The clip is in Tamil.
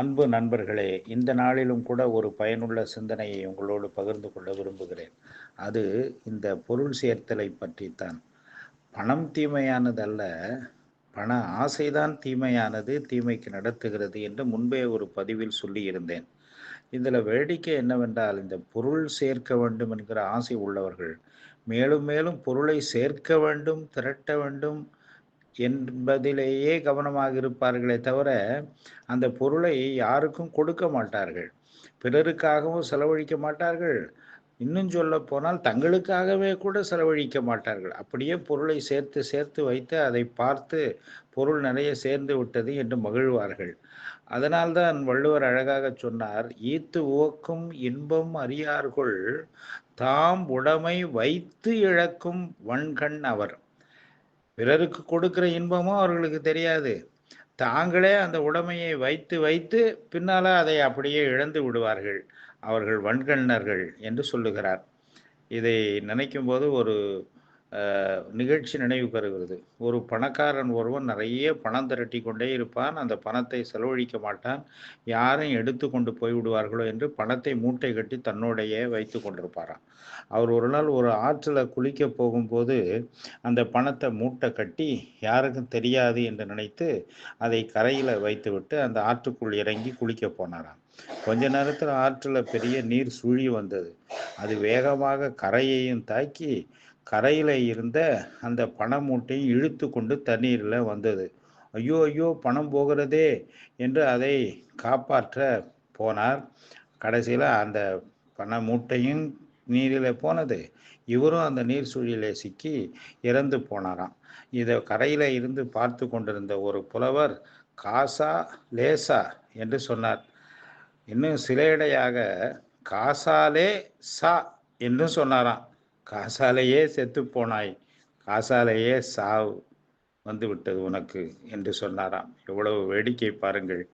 அன்பு நண்பர்களே இந்த நாளிலும் கூட ஒரு பயனுள்ள சிந்தனையை உங்களோடு பகிர்ந்து கொள்ள விரும்புகிறேன். அது இந்த பொருள் சேர்த்தலை பற்றித்தான். பணம் தீமையானதல்ல பண ஆசைதான் தீமையானது தீமைக்கு நடத்துகிறது என்று முன்பே ஒரு பதிவில் சொல்லியிருந்தேன். இதில் வேடிக்கை என்னவென்றால் இந்த பொருள் சேர்க்க வேண்டும் என்கிற ஆசை உள்ளவர்கள் மேலும் மேலும் பொருளை சேர்க்க வேண்டும் திரட்ட வேண்டும் என்பதிலேயே கவனமாக இருப்பார்களே தவிர அந்த பொருளை யாருக்கும் கொடுக்க மாட்டார்கள். பிறருக்காகவும் செலவழிக்க மாட்டார்கள். இன்னும் சொல்ல போனால் தங்களுக்காகவே கூட செலவழிக்க மாட்டார்கள். அப்படியே பொருளை சேர்த்து சேர்த்து வைத்து அதை பார்த்து பொருள் நிறைய சேர்ந்து விட்டது என்று மகிழ்வார்கள். அதனால்தான் வள்ளுவர் அழகாக சொன்னார் ஈத்து உவக்கும் இன்பம் அறியார்கொள் தாம் உடைமை வைத்து இழக்கும் வன்கண் அவர். பிறருக்கு கொடுக்கிற இன்பமும் அவர்களுக்கு தெரியாது. தாங்களே அந்த உடமையை வைத்து வைத்து பின்னால அதை அப்படியே இழந்து விடுவார்கள். அவர்கள் வன்கண்ணர்கள் என்று சொல்லுகிறார். இதை நினைக்கும் போது ஒரு நிகழ்ச்சி நினைவு கருகிறது ஒரு பணக்காரன் ஒருவன் நிறைய பணம் திரட்டி கொண்டே இருப்பான். அந்த பணத்தை செலவழிக்க மாட்டான். யாரையும் எடுத்து கொண்டு போய்விடுவார்களோ என்று பணத்தை மூட்டை கட்டி தன்னோடைய வைத்து கொண்டிருப்பாராம். அவர் ஒரு நாள் ஒரு ஆற்றில் குளிக்க போகும்போது அந்த பணத்தை மூட்டை கட்டி யாருக்கும் தெரியாது என்று நினைத்து அதை கரையில் வைத்துவிட்டு அந்த ஆற்றுக்குள் இறங்கி குளிக்க போனாராம். கொஞ்ச நேரத்தில் ஆற்றில் பெரிய நீர் சுழி வந்தது. அது வேகமாக கரையையும் தாக்கி கரையில் இருந்த அந்த பண மூட்டையும் இழுத்து கொண்டு தண்ணீரில் வந்தது. ஐயோ ஐயோ பணம் போகிறதே என்று அதை காப்பாற்ற போனார். கடைசியில் அந்த பண மூட்டையும் நீரில் போனது. இவரும் அந்த நீர் சுழியிலே சிக்கி இறந்து போனாராம். இதை கரையில் இருந்து பார்த்து கொண்டிருந்த ஒரு புலவர் காசா லேசா என்று சொன்னார். இன்னும் சிலையடையாக காசாலே சா என்றும் சொன்னாராம். காசாலேயே செத்து போனாய். காசாலேயே சாவு வந்து விட்டது உனக்கு என்று சொன்னாராம். எவ்வளவு வேடிக்கை பாருங்கள்.